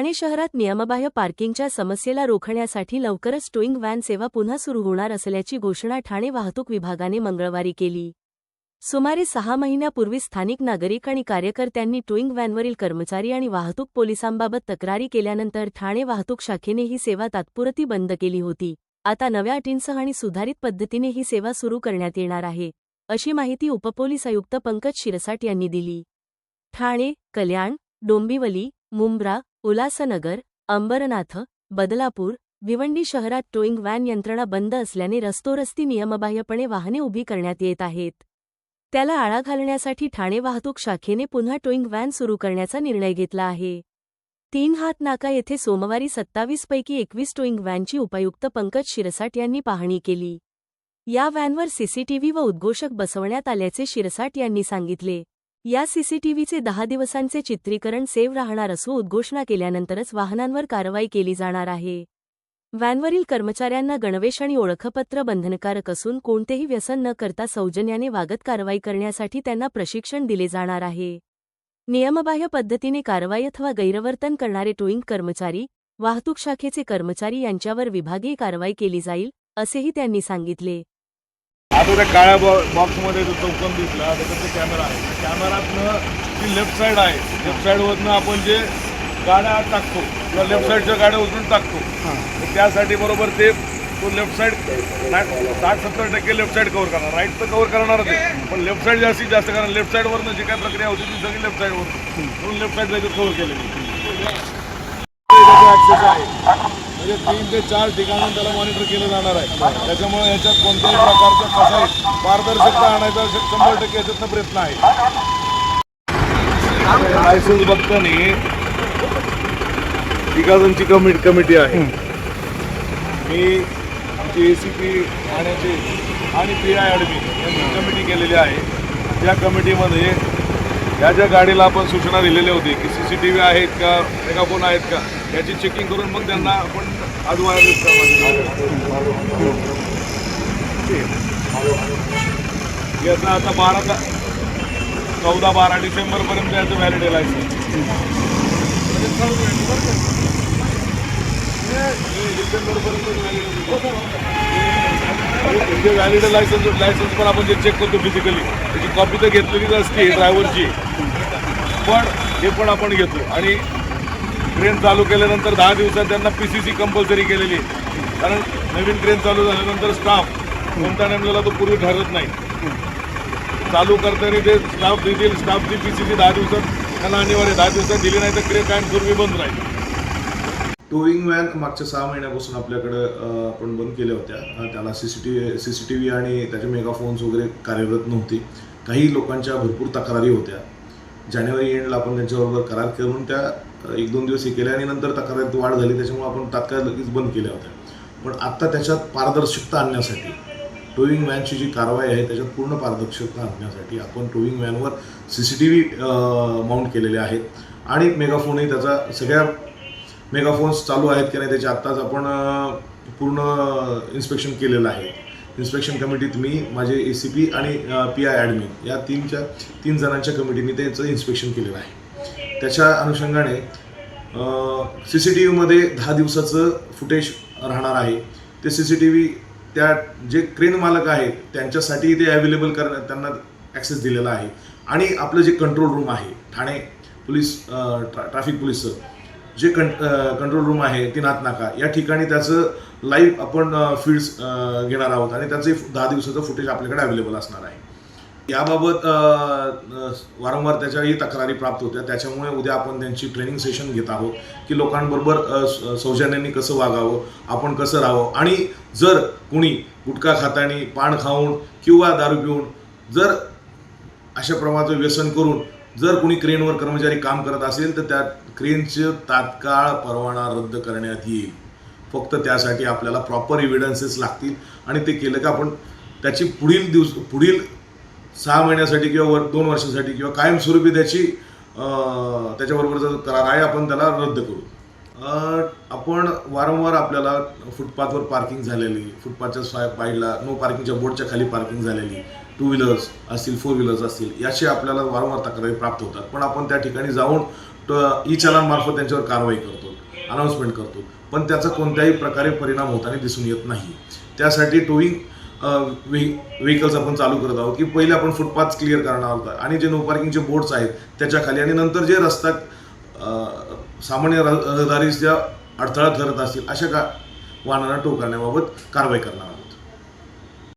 ठाणे शहरात नियमबाह्य पार्किंगच्या समस्येला रोखण्यासाठी लवकरच टोईंग व्हॅन सेवा पुन्हा सुरू होणार असल्याची घोषणा ठाणे वाहतूक विभागाने मंगळवारी केली. सुमारे सहा महिन्यापूर्वी स्थानिक नागरिक आणि कार्यकर्त्यांनी टोईंग व्हॅनवरील कर्मचारी आणि वाहतूक पोलिसांबाबत तक्रारी केल्यानंतर ठाणे वाहतूक शाखेने ही सेवा तात्पुरती बंद केली होती. आता नव्या अटींसह आणि सुधारित पद्धतीने ही सेवा सुरू करण्यात येणार आहे अशी माहिती उपपोलीस आयुक्त पंकज शिरसाट यांनी दिली. ठाणे कल्याण डोंबिवली मुंब्रा उल्हासनगर अंबरनाथ बदलापूर भिवंडी शहरात टोईंग व्हॅन यंत्रणा बंद असल्याने रस्तोरस्ती नियमबाह्यपणे वाहने उभी करण्यात येत आहेत. त्याला आळा घालण्यासाठी ठाणे वाहतूक शाखेने पुन्हा टोईंग व्हॅन सुरू करण्याचा निर्णय घेतला आहे. तीन हात नाका येथे सोमवारी सत्तावीस पैकी एकवीस टोईंग व्हॅनची उपायुक्त पंकज शिरसाट यांनी पाहणी केली. या व्हॅनवर सीसीटीव्ही व उद्घोषक बसवण्यात आल्याचे शिरसाट यांनी सांगितले. या सीसीटीव्हीचे दहा दिवसांचे चित्रीकरण सेव्ह राहणार असून उद्घोषणा केल्यानंतरच वाहनांवर कारवाई केली जाणार आहे. व्हॅनवरील कर्मचाऱ्यांना गणवेश आणि ओळखपत्र बंधनकारक असून कोणतेही व्यसन न करता सौजन्याने वागत कारवाई करण्यासाठी त्यांना प्रशिक्षण दिले जाणार आहे. नियमबाह्य पद्धतीने कारवाई अथवा गैरवर्तन करणारे टोईंग कर्मचारी वाहतूक शाखेचे कर्मचारी यांच्यावर विभागीय कारवाई केली जाईल असेही त्यांनी सांगितले. आता त्या काळ्या बॉक्समध्ये जो चौकन दिसला त्याच्यात ते कॅमेरा आहे. त्या कॅमेरातनं जी लेफ्ट साईड आहे लेफ्ट साईडवरनं आपण जे गाड्या टाकतो किंवा लेफ्ट साईडच्या गाड्या उचलून टाकतो तर त्यासाठी बरोबर ते तो लेफ्ट साईड साठ सत्तर टक्के लेफ्ट साईड कव्हर करणार. राईट तर कव्हर करणारच आहे. पण लेफ्ट साईड जास्तीत जास्त कारण लेफ्ट साईडवरनं जी काय प्रक्रिया होती ती सगळी लेफ्ट साईडवर म्हणून लेफ्ट साईड त्याच्यात कव्हर केलेली. आहे म्हणजे तीन ते चार ठिकाणून त्याला मॉनिटर केलं जाणार आहे. त्याच्यामुळे याच्यात कोणत्याही प्रकारचं फसाई पारदर्शकता आणायचा शंभर टक्के याच्यातनं प्रयत्न आहे. लायसन्स बघताना तिघाजणची कमिटी कमिटी आहे. मी आमची ए सी पी ठाण्याचे आणि पी आय ॲडमिन यांची कमिटी केलेली आहे. त्या कमिटीमध्ये या ज्या गाडीला आपण सूचना दिलेल्या होती की सी सी टी व्ही आहेत का मेगाफोन आहेत का याची चेकिंग करून मग त्यांना आपण आज वायरलेस याचा आता बारा ता चौदा बारा डिसेंबरपर्यंत याचं व्हॅलिड आहे लायसन्स डिसेंबरपर्यंत व्हॅलिड लायसन्स लायसन्स पण आपण जे चेक करतो फिजिकली त्याची कॉपी तर घेतलेलीच असते ड्रायव्हरची पण हे पण आपण घेतो आणि ट्रेन चालू केल्यानंतर दहा दिवसात त्यांना पी सी सी कंपल्सरी केलेली आहे. कारण नवीन ट्रेन चालू झाल्यानंतर स्टाफ कोणता नेमलेला तो पूर्वी ठरत नाही. चालू करताना ते स्टाफ देतील स्टाफची पी सी सी दहा दिवसात त्यांना अनिवार्य दहा दिवसात दिली नाही तर क्रे कायमस्वरूपी बंद राहील. टोईंग व्हॅन मागच्या सहा महिन्यापासून आपल्याकडं आपण बंद केल्या होत्या. त्याला C C T V C C T V आणि त्याचे मेगाफोन्स वगैरे कार्यरत नव्हती. काही लोकांच्या भरपूर तक्रारी होत्या. जानेवारी एंडला आपण त्यांच्याबरोबर करार करून त्या एक दोन दिवस हे केल्या आणि नंतर तक्रारीत वाढ झाली. त्याच्यामुळे आपण तात्काळ लगेच बंद केल्या होत्या. पण आत्ता त्याच्यात पारदर्शकता आणण्यासाठी टोईंग व्हॅनची जी कारवाई आहे त्याच्यात पूर्ण पारदर्शकता आणण्यासाठी आपण towing व्हॅनवर C C T V mount केलेले आहेत. आणि मेगाफोनही त्याचा सगळ्या मेगाफोन्स चालू आहेत की नाही त्याचे आत्ताच आपण पूर्ण इन्स्पेक्शन केलेलं आहे. इन्स्पेक्शन कमिटीत मी माझे ए सी पी आणि पी आय ॲडमिन या तीनच्या तीन जणांच्या कमिटीने त्याचं इन्स्पेक्शन केलेलं आहे. त्याच्या अनुषंगाने सी सी टी व्हीमध्ये दहा दिवसाचं फुटेज राहणार आहे. ते सी सी टी व्ही त्या जे क्रेन मालक आहेत त्यांच्यासाठी ते अवेलेबल कर त्यांना ॲक्सेस दिलेला आहे. आणि आपलं जे कंट्रोल रूम आहे ठाणे पोलीस ट्रा ट्रॅफिक पोलीसचं जे कं कंट्रोल रूम आहे ती नाका. या ठिकाणी त्याचं लाईव्ह आपण फीड्स घेणार आहोत आणि त्याचे दहा दिवसाचं फुटेज आपल्याकडे अवेलेबल असणार आहे. याबाबत वारंवार त्याच्याही तक्रारी प्राप्त होत्या. त्याच्यामुळे उद्या आपण त्यांची ट्रेनिंग सेशन घेत आहोत की लोकांबरोबर सौजन्यांनी कसं वागावं आपण कसं राहावं. आणि जर कुणी गुटखा खातानी पान खाऊन किंवा दारू पिऊन जर अशा प्रमाणाचं व्यसन करून जर कोणी क्रेनवर कर्मचारी काम करत असेल तर त्या क्रेनचे तात्काळ परवाना रद्द करण्यात येईल. फक्त त्यासाठी आपल्याला प्रॉपर एव्हिडन्सेस लागतील. आणि ते केलं का आपण त्याची पुढील दिवस पुढील सहा महिन्यासाठी किंवा वर दोन वर्षासाठी किंवा कायमस्वरूपी त्याची त्याच्याबरोबरचा जो करार आहे आपण त्याला रद्द करू. आपण वारंवार आपल्याला फुटपाथवर पार्किंग झालेली फुटपाथच्या साय साईडला नो पार्किंगच्या बोर्डच्या खाली पार्किंग झालेली. टू व्हीलर्स असतील फोर व्हीलर्स असतील याची आपल्याला वारंवार तक्रारी प्राप्त होतात. पण आपण त्या ठिकाणी जाऊन ई चलनमार्फत त्यांच्यावर कारवाई करतो अनाऊन्समेंट करतो. पण त्याचा कोणत्याही प्रकारे परिणाम होताना दिसून येत नाही. त्यासाठी टोईंग व्हेकल्स आपण चालू करत आहोत की पहिले आपण फुटपाथ क्लिअर करणार आहोत आणि जे नो पार्किंगचे बोर्ड्स आहेत त्याच्याखाली आणि नंतर जे रस्ता सामान्य रहदारीस ज्या अडथळा ठरत असतील अशा का वाहनांना टो करण्याबाबत कारवाई करणार आहोत.